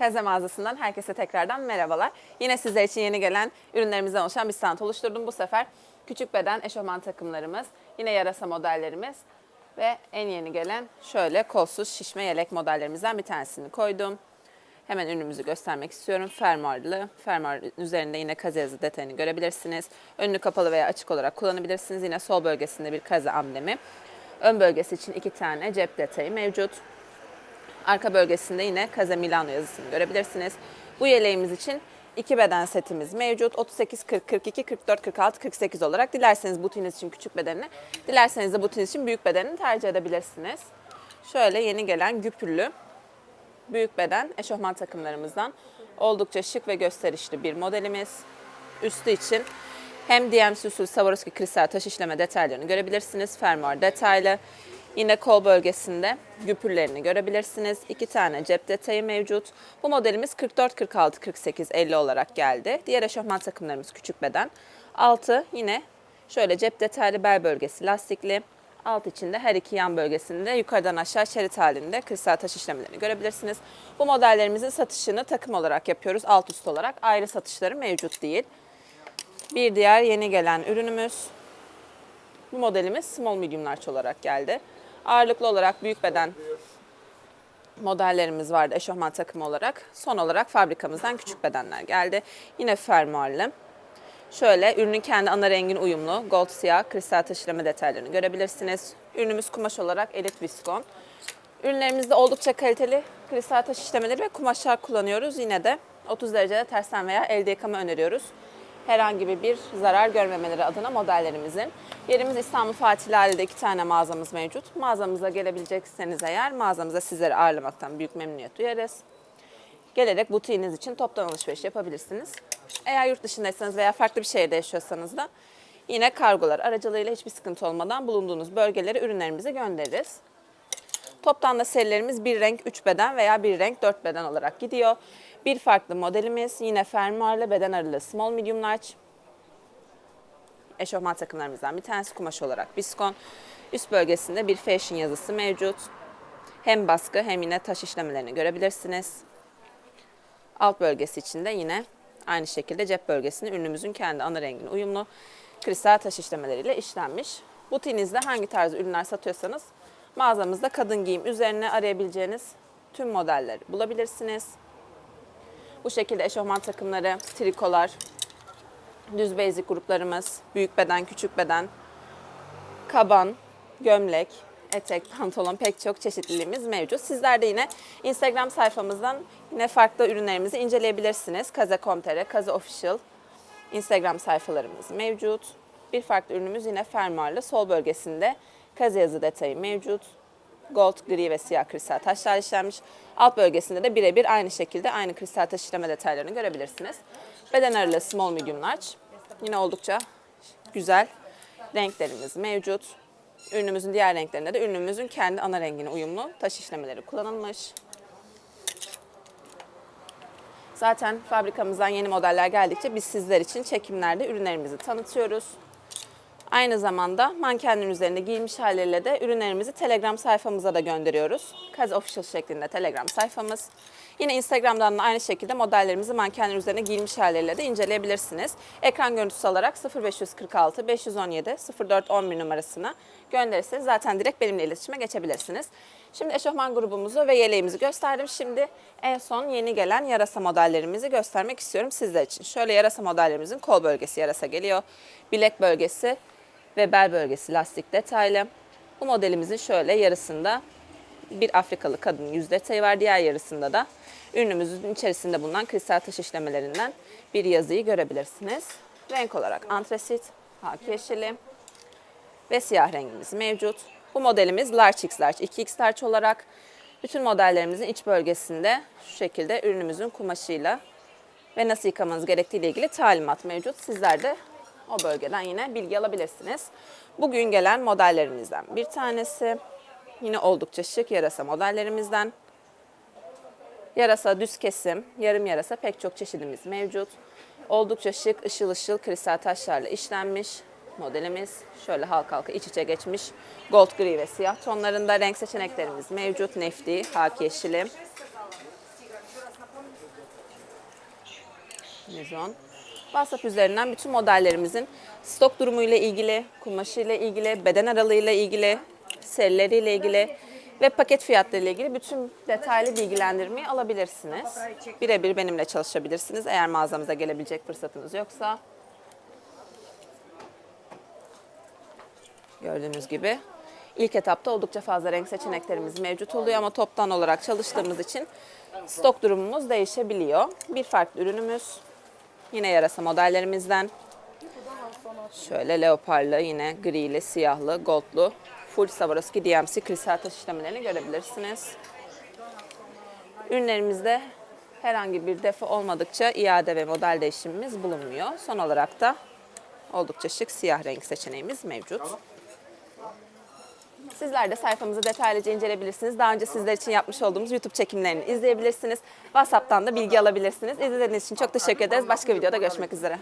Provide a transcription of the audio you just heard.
Kaze mağazasından herkese tekrardan merhabalar. Yine sizler için yeni gelen ürünlerimizden oluşan bir stand oluşturdum. Bu sefer küçük beden eşofman takımlarımız, yine yarasa modellerimiz ve en yeni gelen şöyle kolsuz şişme yelek modellerimizden bir tanesini koydum. Hemen ürünümüzü göstermek istiyorum. Fermuarlı. Fermuar üzerinde yine kaze yazı detayını görebilirsiniz. Önünü kapalı veya açık olarak kullanabilirsiniz. Yine sol bölgesinde bir kaze amblemi. Ön bölgesi için iki tane cep detayı mevcut. Arka bölgesinde yine Kaze Milano yazısını görebilirsiniz. Bu yeleğimiz için iki beden setimiz mevcut. 38, 40, 42, 44, 46, 48 olarak. Dilerseniz butiniz için küçük bedenini, dilerseniz de butiniz için büyük bedenini tercih edebilirsiniz. Şöyle yeni gelen güpürlü büyük beden eşofman takımlarımızdan oldukça şık ve gösterişli bir modelimiz. Üstü için hem DMC usulü Swarovski kristal taş işleme detaylarını görebilirsiniz. Fermuar detaylı. Yine kol bölgesinde güpürlerini görebilirsiniz. İki tane cep detayı mevcut. Bu modelimiz 44, 46, 48, 50 olarak geldi. Diğer eşofman takımlarımız küçük beden. Altı yine şöyle cep detaylı bel bölgesi lastikli. Alt içinde her iki yan bölgesinde yukarıdan aşağı şerit halinde kristal taş işlemlerini görebilirsiniz. Bu modellerimizin satışını takım olarak yapıyoruz. Alt üst olarak ayrı satışları mevcut değil. Bir diğer yeni gelen ürünümüz. Bu modelimiz small medium large olarak geldi. Ağırlıklı olarak büyük beden modellerimiz vardı eşofman takımı olarak. Son olarak fabrikamızdan küçük bedenler geldi. Yine fermuarlı. Şöyle ürünün kendi ana rengin uyumlu gold siyah kristal taşlama detaylarını görebilirsiniz. Ürünümüz kumaş olarak elit viskon. Ürünlerimizde oldukça kaliteli kristal taş işlemeleri ve kumaşlar kullanıyoruz. Yine de 30 derecede tersten veya elde yıkama öneriyoruz. Herhangi bir zarar görmemeleri adına modellerimizin. Yerimiz İstanbul Fatih Lale'de iki tane mağazamız mevcut. Mağazamıza gelebilecekseniz eğer mağazamıza sizleri ağırlamaktan büyük memnuniyet duyarız. Gelerek butiğiniz için toptan alışveriş yapabilirsiniz. Eğer yurt dışındaysanız veya farklı bir şehirde yaşıyorsanız da yine kargolar aracılığıyla hiçbir sıkıntı olmadan bulunduğunuz bölgelere ürünlerimizi göndeririz. Toptan da serilerimiz bir renk 3 beden veya bir renk 4 beden olarak gidiyor. Bir farklı modelimiz yine fermuarlı beden aralığı small medium large. Eşofman takımlarımızdan bir tanesi kumaş olarak biskon. Üst bölgesinde bir fashion yazısı mevcut. Hem baskı hem yine taş işlemelerini görebilirsiniz. Alt bölgesi için de yine aynı şekilde cep bölgesinde ürünümüzün kendi ana rengine uyumlu kristal taş işlemeleriyle işlenmiş. Butiğinizde hangi tarz ürünler satıyorsanız mağazamızda kadın giyim üzerine arayabileceğiniz tüm modelleri bulabilirsiniz. Bu şekilde eşofman takımları, trikolar, düz basic gruplarımız, büyük beden, küçük beden, kaban, gömlek, etek, pantolon pek çok çeşitliliğimiz mevcut. Sizler de yine Instagram sayfamızdan yine farklı ürünlerimizi inceleyebilirsiniz. Kaze.com.tr, Kaze Official Instagram sayfalarımız mevcut. Bir farklı ürünümüz yine fermuarlı. Sol bölgesinde kaze yazı detayı mevcut. Gold, gri ve siyah kristal taşlar işlenmiş. Alt bölgesinde de birebir aynı şekilde aynı kristal taş işleme detaylarını görebilirsiniz. Beden aralığı small medium large. Yine oldukça güzel renklerimiz mevcut. Ürünümüzün diğer renklerinde de ürünümüzün kendi ana rengine uyumlu taş işlemeleri kullanılmış. Zaten fabrikamızdan yeni modeller geldikçe biz sizler için çekimlerde ürünlerimizi tanıtıyoruz. Aynı zamanda mankenlerin üzerinde giyilmiş halleriyle de ürünlerimizi Telegram sayfamıza da gönderiyoruz. Kaz Official şeklinde Telegram sayfamız. Yine Instagram'dan da aynı şekilde modellerimizi mankenler üzerine giyilmiş halleriyle de inceleyebilirsiniz. Ekran görüntüsü alarak 0546 517 0411 numarasına gönderirseniz zaten direkt benimle iletişime geçebilirsiniz. Şimdi eşofman grubumuzu ve yeleğimizi gösterdim. Şimdi en son yeni gelen yarasa modellerimizi göstermek istiyorum sizler için. Şöyle yarasa modellerimizin kol bölgesi yarasa geliyor. Bilek bölgesi ve bel bölgesi lastik detaylı. Bu modelimizin şöyle yarısında bir Afrikalı kadın yüz detayı var. Diğer yarısında da ürünümüzün içerisinde bulunan kristal taş işlemelerinden bir yazıyı görebilirsiniz. Renk olarak antrasit, haki yeşili ve siyah rengimiz mevcut. Bu modelimiz large x large, 2x large olarak bütün modellerimizin iç bölgesinde şu şekilde ürünümüzün kumaşıyla ve nasıl yıkamanız gerektiği ile ilgili talimat mevcut. Sizler de o bölgeden yine bilgi alabilirsiniz. Bugün gelen modellerimizden bir tanesi. Yine oldukça şık yarasa modellerimizden. Yarasa düz kesim, yarım yarasa pek çok çeşidimiz mevcut. Oldukça şık, ışıl ışıl kristal taşlarla işlenmiş modelimiz. Şöyle halka halka iç içe geçmiş. Gold gri ve siyah tonlarında renk seçeneklerimiz mevcut. Nefti, haki yeşili. Mizon. WhatsApp üzerinden bütün modellerimizin stok durumu ile ilgili, kumaşı ile ilgili, beden aralığı ile ilgili, serileri ile ilgili ve paket fiyatları ile ilgili bütün detaylı bilgilendirmeyi alabilirsiniz. Birebir benimle çalışabilirsiniz eğer mağazamıza gelebilecek fırsatınız yoksa. Gördüğünüz gibi ilk etapta oldukça fazla renk seçeneklerimiz mevcut oluyor ama toptan olarak çalıştığımız için stok durumumuz değişebiliyor. Bir farklı ürünümüz yine yarasa modellerimizden. Şöyle leoparlı yine grili, siyahlı, goldlu full Swarovski DMC kristal taş işlemlerini görebilirsiniz. Ürünlerimizde herhangi bir defo olmadıkça iade ve model değişimimiz bulunmuyor. Son olarak da oldukça şık siyah renk seçeneğimiz mevcut. Sizler de sayfamızı detaylıca inceleyebilirsiniz. Daha önce sizler için yapmış olduğumuz YouTube çekimlerini izleyebilirsiniz. WhatsApp'tan da bilgi alabilirsiniz. İzlediğiniz için çok teşekkür ederiz. Başka videoda görüşmek üzere.